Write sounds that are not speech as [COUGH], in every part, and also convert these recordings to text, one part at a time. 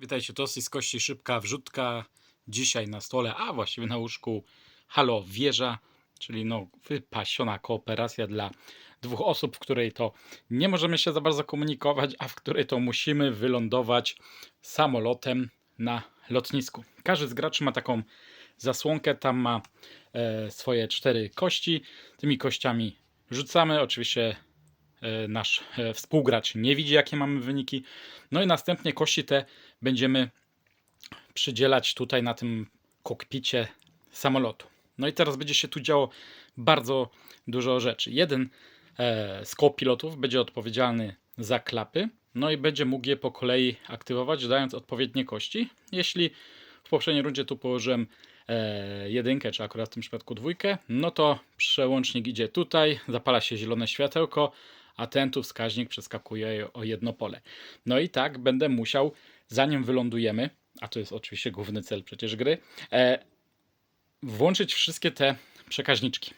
Witajcie, jest z kości szybka wrzutka. Dzisiaj na stole, a właściwie na łóżku Halo Wieża, czyli no wypasiona kooperacja dla dwóch osób, w której to nie możemy się za bardzo komunikować, a w której to musimy wylądować samolotem na lotnisku. Każdy z graczy ma taką zasłonkę, tam ma e, swoje cztery kości. Tymi kościami rzucamy, oczywiście nasz e, współgracz nie widzi, jakie mamy wyniki. No i następnie kości te będziemy przydzielać tutaj na tym kokpicie samolotu. No i teraz będzie się tu działo bardzo dużo rzeczy. Jeden e, z kopilotów będzie odpowiedzialny za klapy, no i będzie mógł je po kolei aktywować, dając odpowiednie kości. Jeśli w poprzedniej rundzie tu położyłem e, jedynkę, czy akurat w tym przypadku dwójkę, no to przełącznik idzie tutaj, zapala się zielone światełko, a ten tu wskaźnik przeskakuje o jedno pole. No i tak będę musiał, zanim wylądujemy, a to jest oczywiście główny cel przecież gry, e, włączyć wszystkie te przekaźniczki.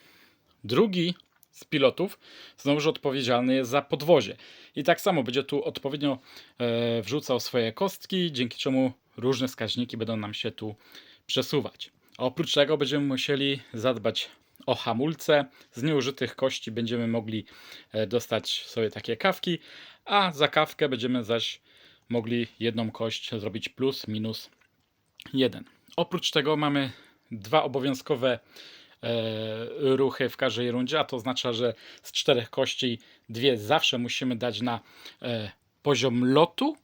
Drugi z pilotów znowuż odpowiedzialny jest za podwozie. I tak samo będzie tu odpowiednio e, wrzucał swoje kostki, dzięki czemu różne wskaźniki będą nam się tu przesuwać. A oprócz tego będziemy musieli zadbać o hamulce. Z nieużytych kości będziemy mogli e, dostać sobie takie kawki, a za kawkę będziemy zaś mogli jedną kość zrobić plus, minus jeden. Oprócz tego mamy dwa obowiązkowe e, ruchy w każdej rundzie, a to oznacza, że z czterech kości dwie zawsze musimy dać na e, poziom lotu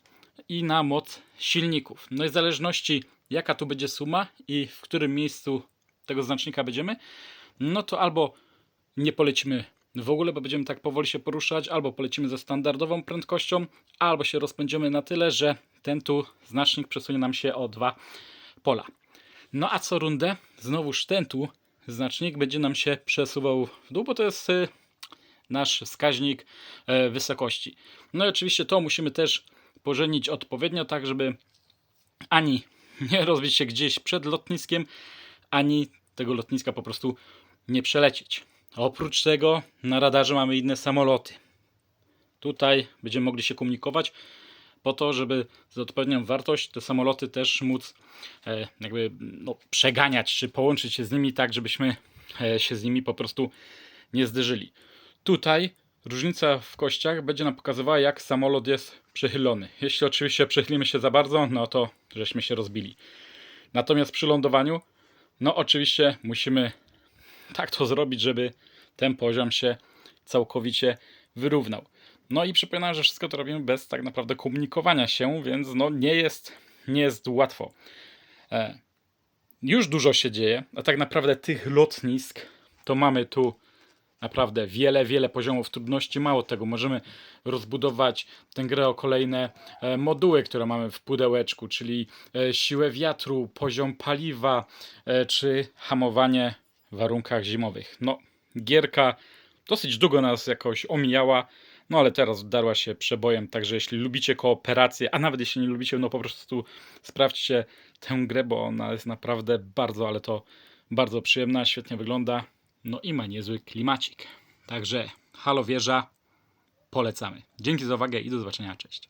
i na moc silników. No i w zależności jaka tu będzie suma i w którym miejscu tego znacznika będziemy, no to albo nie polecimy w ogóle, bo będziemy tak powoli się poruszać, albo polecimy ze standardową prędkością, albo się rozpędzimy na tyle, że ten tu znacznik przesunie nam się o dwa pola. No a co rundę, znowuż ten tu znacznik będzie nam się przesuwał w dół, bo to jest y, nasz wskaźnik e, wysokości. No i oczywiście to musimy też pożenić odpowiednio, tak żeby ani [LAUGHS] nie rozbić się gdzieś przed lotniskiem, ani tego lotniska po prostu nie przelecieć. Oprócz tego na radarze mamy inne samoloty. Tutaj będziemy mogli się komunikować po to, żeby za odpowiednią wartość te samoloty też móc e, jakby no, przeganiać, czy połączyć się z nimi tak, żebyśmy e, się z nimi po prostu nie zderzyli. Tutaj różnica w kościach będzie nam pokazywała, jak samolot jest przychylony. Jeśli oczywiście przychylimy się za bardzo, no to żeśmy się rozbili. Natomiast przy lądowaniu, no oczywiście musimy tak to zrobić, żeby ten poziom się całkowicie wyrównał. No i przypominam, że wszystko to robimy bez tak naprawdę komunikowania się, więc no nie jest, nie jest łatwo. E, już dużo się dzieje, a tak naprawdę tych lotnisk to mamy tu naprawdę wiele, wiele poziomów trudności. Mało tego, możemy rozbudować tę grę o kolejne e, moduły, które mamy w pudełeczku, czyli e, siłę wiatru, poziom paliwa, e, czy hamowanie w warunkach zimowych. No, gierka dosyć długo nas jakoś omijała, no ale teraz wdarła się przebojem, także jeśli lubicie kooperację, a nawet jeśli nie lubicie, no po prostu sprawdźcie tę grę, bo ona jest naprawdę bardzo, ale to bardzo przyjemna, świetnie wygląda, no i ma niezły klimacik. Także Halo Wieża, polecamy. Dzięki za uwagę i do zobaczenia, cześć.